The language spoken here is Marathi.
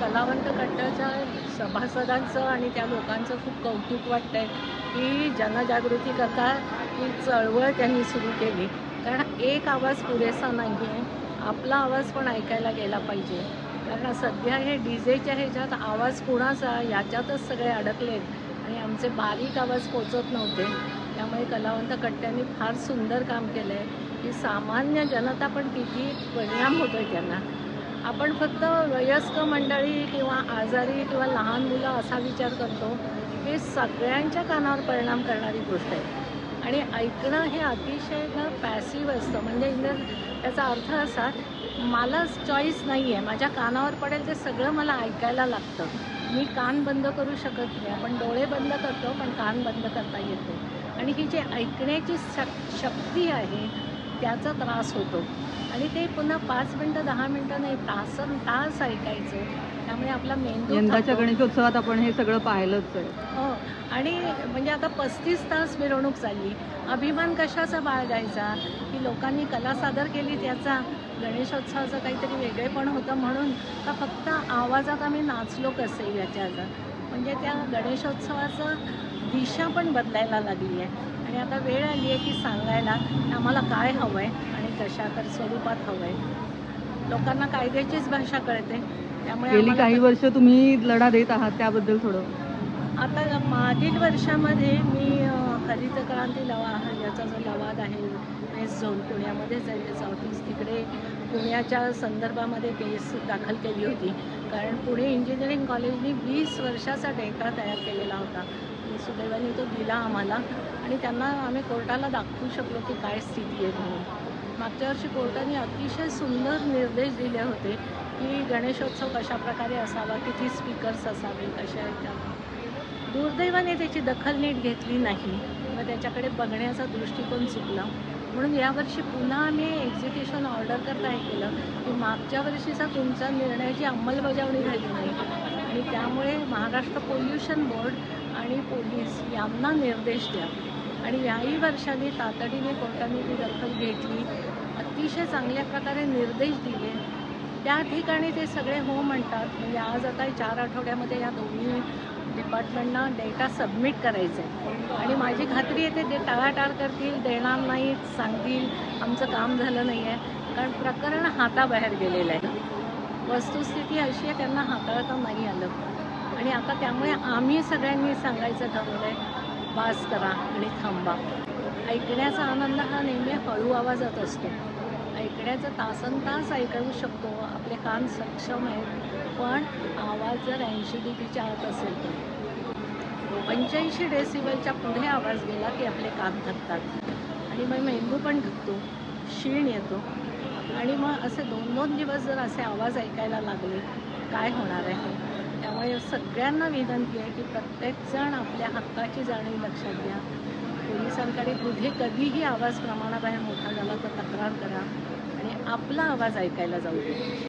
कलावंत कट्ट्याच्या सभासदांचं आणि त्या लोकांचं खूप कौतुक वाटतंय की जनजागृती करता ही चळवळ त्यांनी सुरू केली. कारण एक आवाज पुरेसा नाही आहे आपला आवाज पण ऐकायला गेला पाहिजे. कारण सध्या हे डीजेच्या ह्याच्यात आवाज कुणाचा याच्यातच सगळे अडकलेत आणि आमचे बारीक आवाज पोचत नव्हते. त्यामुळे कलावंत कट्ट्यांनी फार सुंदर काम केलं आहे की सामान्य जनता पण किती परिणाम होतो आहे त्यांना. आपण फक्त वयस्क मंडळी किंवा आजारी किंवा लहान मुलं असा विचार करतो हे सगळ्यांच्या कानावर परिणाम करणारी गोष्ट आहे. आणि ऐकणं हे अतिशय ना पॅसिव्ह असतं. म्हणजे इंग्रज त्याचा अर्थ असा मला चॉईस नाही आहे माझ्या कानावर पडेल ते सगळं मला ऐकायला लागतं. मी कान बंद करू शकत नाही. आपण डोळे बंद करतो पण कान बंद करता येते. आणि ही जी ऐकण्याची शक शक्ती आहे त्याचा त्रास होतो. आणि ते पुन्हा पाच मिनटं दहा मिनटं नाही तासन तास ऐकायचं. त्यामुळे आपला मेंदू यंदाच्या. गणेशोत्सवात आपण हे सगळं पाहिलंच आहे. हो. आणि म्हणजे आता पस्तीस तास मिरवणूक चालली. अभिमान कशाचा बाळगायचा की लोकांनी कला सादर केली त्याचा? गणेशोत्सवाचं काहीतरी वेगळेपण होतं म्हणून का फक्त आवाजात आम्ही नाचलो कसे याच्याचा म्हणजे त्या गणेशोत्सवाचं दिशा पण बदलायला लागली आहे. आणि आता वेळ आली आहे की सांगायला आम्हाला काय हवं आहे आणि कशा तर स्वरूपात हवं आहे लोकांना कायद्याचीच भाषा कळते. त्यामुळे गेली काही वर्ष तुम्ही लढा देत आहात त्याबद्दल थोडं. आता मागील वर्षामध्ये मी हरित क्रांती लवा याचा जो लवाद आहे वेस्ट झोन पुण्यामध्येच आहे त्याचं ऑफिस तिकडे पुण्याच्या संदर्भामध्ये केस दाखल केली होती. कारण पुणे इंजिनिअरिंग कॉलेजने वीस वर्षाचा डेटा तयार केलेला होता. सुदैवाने तो दिला आम्हाला. आणि त्यांना आम्ही कोर्टाला दाखवू शकलो की काय स्थिती आहे म्हणून. मागच्या वर्षी कोर्टाने अतिशय सुंदर निर्देश दिले होते की गणेशोत्सव कशा प्रकारे असावा किती स्पीकर्स असावे कशा आहेत दुर्दैवाने त्याची दखल नीट घेतली नाही. मग त्याच्याकडे बघण्याचा दृष्टिकोन चुकला. म्हणून यावर्षी पुन्हा आम्ही एक्झिक्युशन ऑर्डर करता हे केलं. की मागच्या वर्षीचा तुमचा निर्णयाची अंमलबजावणी झाली नाही. आणि त्यामुळे महाराष्ट्र पोल्युशन बोर्ड आणि पोलीस यांना निर्देश द्या. आणि याही वर्षाने तातडीने कोर्टाने ती दखल घेतली. अतिशय चांगल्या प्रकारे निर्देश दिले. त्या ठिकाणी ते सगळे हो म्हणतात. म्हणजे आज आता चार आठवड्यामध्ये या दोन्ही डिपार्टमेंटना डेटा सबमिट करायचा आहे आणि माझी खात्री आहे ते टाळाटाळ करतील देणार नाहीत सांगतील आमचं काम झालं नाही आहे कारण प्रकरण हाताबाहेर गेलेलं आहे. वस्तुस्थिती अशी आहे त्यांना हाताळता नाही आलं. आणि आता त्यामुळे आम्ही सगळ्यांनी सांगायचं ठरवलं आहे बास करा आणि थांबा. ऐकण्याचा आनंद हा नेहमी हळू आवाजात असतो. ऐकण्याचं तासन तास ऐकू शकतो आपले कान सक्षम आहेत पण आवाज जर ऐंशी डी पीच्या आत असेल तर. पंच्याऐंशी डेसिबलच्या पुढे आवाज गेला की आपले कान थकतात. आणि मग मेंदू पण थकतो क्षीण येतो. आणि मग असे दोन दोन दिवस जर असे आवाज ऐकायला लागले काय होणार आहे? त्यामुळे सगळ्यांना विनंती आहे की प्रत्येकजण आपल्या हक्काची जाणीव लक्षात घ्या. पोलिसांकडे कुठे कधीही आवाज प्रमाणाबाहेर मोठा झाला तर तक्रार करा आणि आपला आवाज ऐकायला जाऊ दे